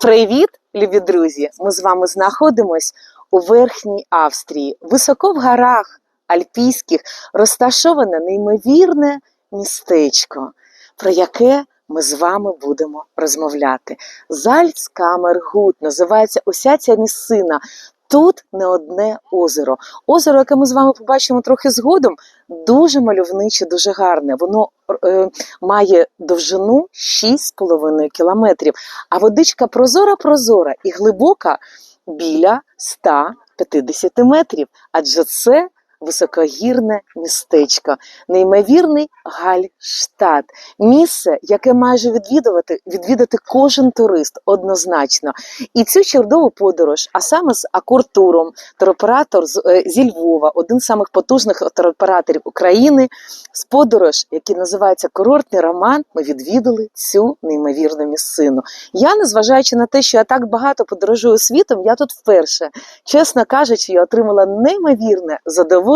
Привіт, любі друзі! Ми з вами знаходимось у Верхній Австрії. Високо в горах альпійських розташоване неймовірне містечко, про яке ми з вами будемо розмовляти. Зальцкамергут називається уся ця місцина. Тут не одне озеро. Озеро, яке ми з вами побачимо трохи згодом, дуже мальовниче, дуже гарне. Воно е, має довжину 6,5 кілометрів. А водичка прозора-прозора і глибока біля 150 метрів. Адже це високогірне містечко, неймовірний Гальштадт. Місце, яке майже відвідувати, відвідати кожен турист однозначно. І цю чудову подорож, а саме з Акуртуром, туроператор е, зі Львова, один з самих потужних туроператорів України, з подорож, який називається Курортний роман, ми відвідали цю неймовірну місцину. Я, незважаючи на те, що я так багато подорожую світом, я тут вперше, чесно кажучи, я отримала неймовірне задоволення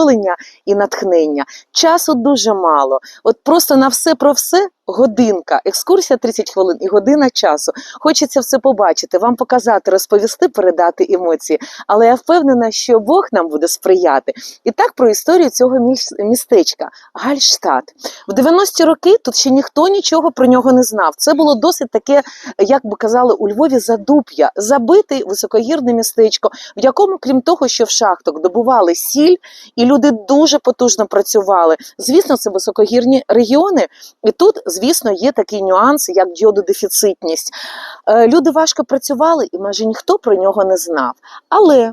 і натхнення. Часу дуже мало. От просто на все про все годинка. Екскурсія 30 хвилин і година часу. Хочеться все побачити, вам показати, розповісти, передати емоції. Але я впевнена, що Бог нам буде сприяти. І так про історію цього містечка Гальштадт. В 90-ті роки тут ще ніхто нічого про нього не знав. Це було досить таке, як би казали у Львові, задуп'я, забите високогірне містечко, в якому, крім того, що в шахтах добували сіль, і люди дуже потужно працювали. Звісно, це високогірні регіони, і тут, звісно, є такий нюанс, як діододефіцитність. Е, Люди важко працювали, і майже ніхто про нього не знав. Але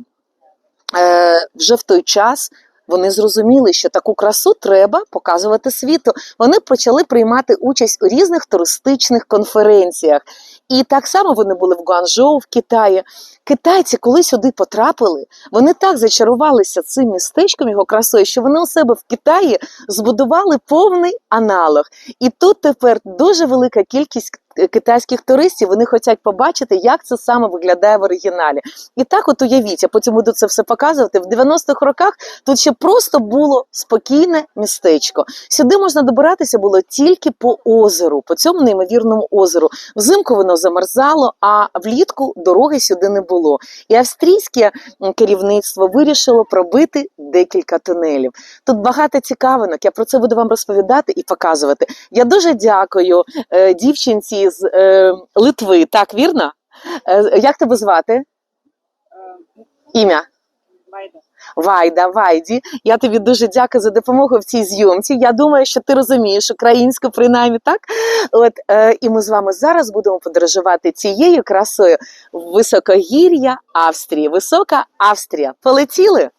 е, вже в той час. Вони зрозуміли, що таку красу треба показувати світу. Вони почали приймати участь у різних туристичних конференціях. І так само вони були в Гуанчжоу, в Китаї. Китайці, коли сюди потрапили, вони так зачарувалися цим містечком, його красою, що вони у себе в Китаї збудували повний аналог. І тут тепер дуже велика кількість китайських туристів. Вони хочуть побачити, як це саме виглядає в оригіналі. І так, от уявіть, я потім буду це все показувати. В 90-х роках тут ще просто було спокійне містечко. Сюди можна добиратися було тільки по озеру, по цьому неймовірному озеру. Взимку воно замерзало, а влітку дороги сюди не було. І австрійське керівництво вирішило пробити декілька тунелів. Тут багато цікавинок. Я про це буду вам розповідати і показувати. Я дуже дякую е, з е, Литви. Так, вірно? Е, як тебе звати? Ім'я? Вайда, Вайді, я тобі дуже дякую за допомогу в цій зйомці. Я думаю, що ти розумієш українську, принаймні так. От е, і ми з вами зараз будемо подорожувати цією красою високогір'я Австрії. Висока Австрія. Полетіли?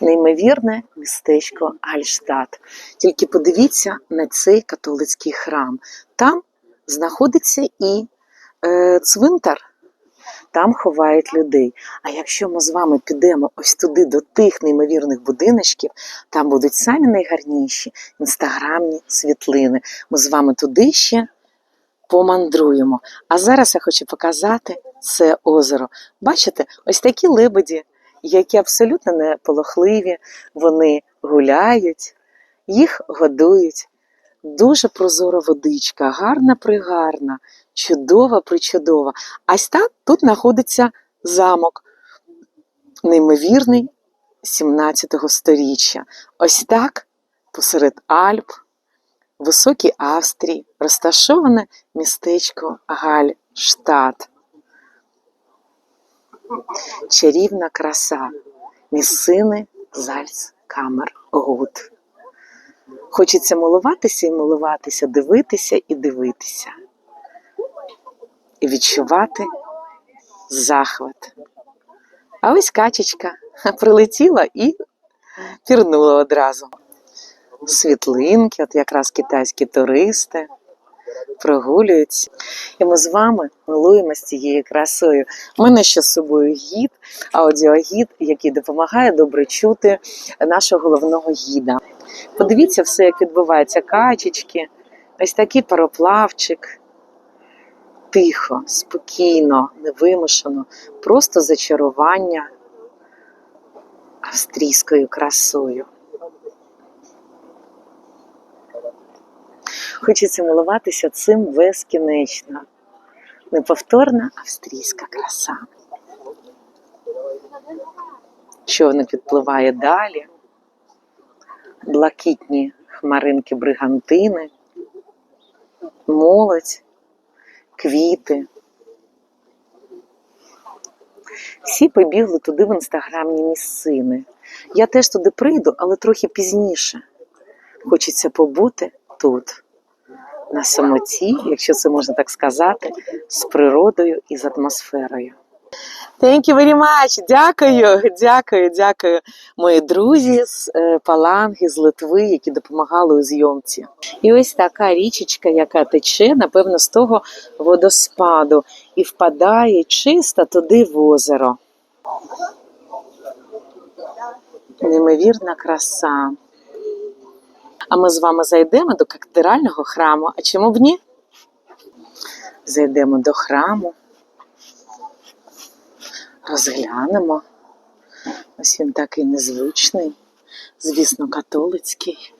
Неймовірне містечко Гальштадт. Тільки подивіться на цей католицький храм. Там знаходиться і е, цвинтар. Там ховають людей. А якщо ми з вами підемо ось туди до тих неймовірних будиночків, там будуть самі найгарніші інстаграмні світлини. Ми з вами туди ще помандруємо. А зараз я хочу показати це озеро. Бачите, ось такі лебеді, які абсолютно не полохливі, вони гуляють, їх годують. Дуже прозора водичка, гарна пригарна, чудова причудова. А ось так тут знаходиться замок, неймовірний 17 сторіччя. Ось так посеред Альп, високій Австрії, розташоване містечко Гальштадт. Чарівна краса місцини Зальцкамергут. Хочеться милуватися і милуватися, дивитися і дивитися. І відчувати захват. А ось качечка прилетіла і пірнула одразу. Світлинки, от якраз китайські туристи прогулюються. І ми з вами милуємося цією красою. У мене ще з собою гід, аудіогід, який допомагає добре чути нашого головного гіда. Подивіться все, як відбувається качечки, ось такий пароплавчик. Тихо, спокійно, невимушено, просто зачарування австрійською красою. Хочеться милуватися цим безкінечно. Неповторна австрійська краса. Човник відпливає далі. Блакитні хмаринки бригантини, молодь, квіти. Всі побігли туди в інстаграмні місцини. Я теж туди прийду, але трохи пізніше. Хочеться побути тут, на самоті, якщо це можна так сказати, з природою і з атмосферою. Thank you very much. Дякую, дякую, дякую. Мої друзі з е, Паланги, з Литви, які допомагали у зйомці. І ось така річечка, яка тече, напевно, з того водоспаду і впадає чисто туди в озеро. Неймовірна краса. А ми з вами зайдемо до катедрального храму. А чому б ні? Зайдемо до храму, розглянемо. Ось він такий незвичний, звісно, католицький.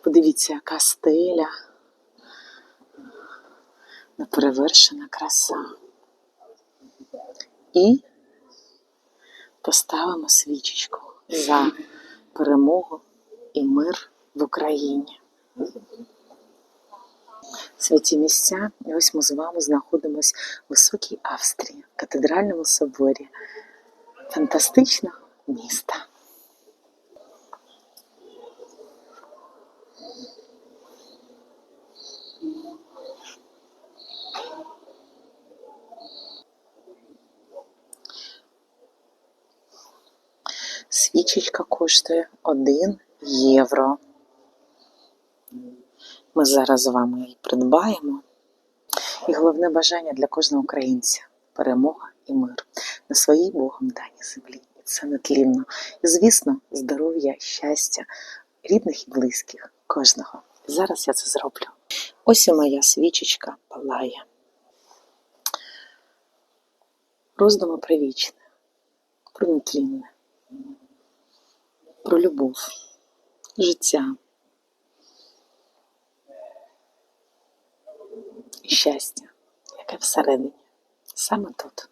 Подивіться, яка стеля. Неперевершена краса. І поставимо свічечку за перемогу і мир в Україні. Святі місця, і ось ми з вами знаходимось в Високій Австрії, катедральному соборі. Фантастичне місто. Свічечка коштує 1 євро. Ми зараз з вами її придбаємо. І головне бажання для кожного українця перемога і мир на своїй Богом даній землі. І це нетлінно. І, звісно, здоров'я, щастя, рідних і близьких, кожного. І зараз я це зроблю. Ось і моя свічечка палає. Роздуми про вічне, про нетлінне, про любов, життя. Щастя, яке всередині, саме тут,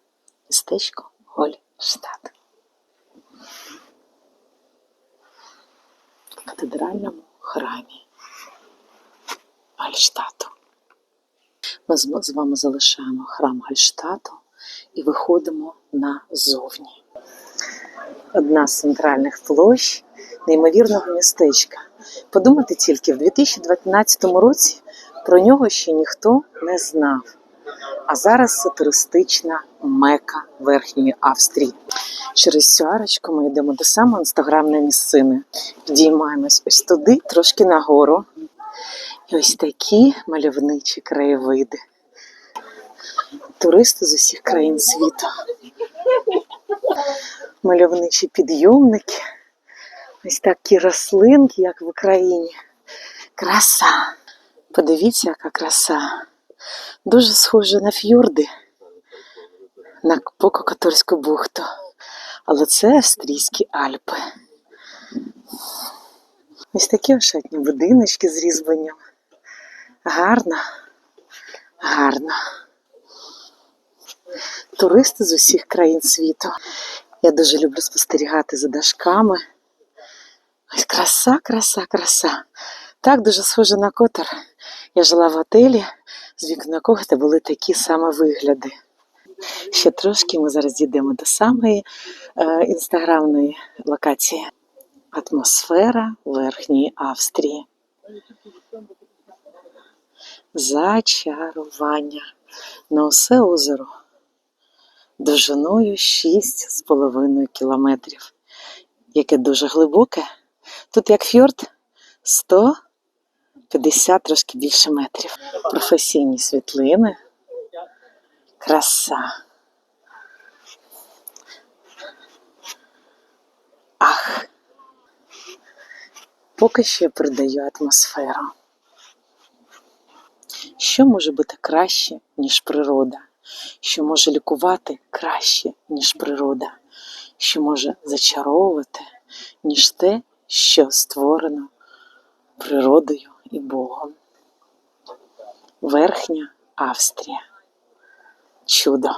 містечко Гольштадт. В катедральному храмі Гольштату. Ми з вами залишаємо храм Гольштату і виходимо назовні. Одна з центральних площ неймовірного містечка. Подумати тільки, в 2012 році про нього ще ніхто не знав. А зараз це туристична мека Верхньої Австрії. Через цю арочку ми йдемо до самої інстаграмної місцини. Підіймаємось ось туди, трошки нагору. І ось такі мальовничі краєвиди. Туристи з усіх країн світу. Мальовничі підйомники. Ось такі рослинки, як в Україні. Краса. Подивіться, яка краса. Дуже схоже на фьорди, на Пококаторську бухту. Але це австрійські Альпи. Ось такі ошатні будиночки з різьбленням. Гарно, гарно. Туристи з усіх країн світу. Я дуже люблю спостерігати за дашками. Ось краса, краса, краса. Так дуже схоже на котер. Я жила в готелі, з вікна якого були такі саме вигляди. Ще трошки ми зараз дійдемо до самої е, інстаграмної локації. Атмосфера Верхньої Австрії. Зачарування на усе озеро довжиною 6,5 кілометрів, яке дуже глибоке. Тут як фьорд 100 50 трошки більше метрів. Професійні світлини. Краса. Ах. Поки що я передаю атмосферу. Що може бути краще, ніж природа? Що може лікувати краще, ніж природа? Що може зачаровувати, ніж те, що створено природою і Богом. Верхня Австрія. чудо.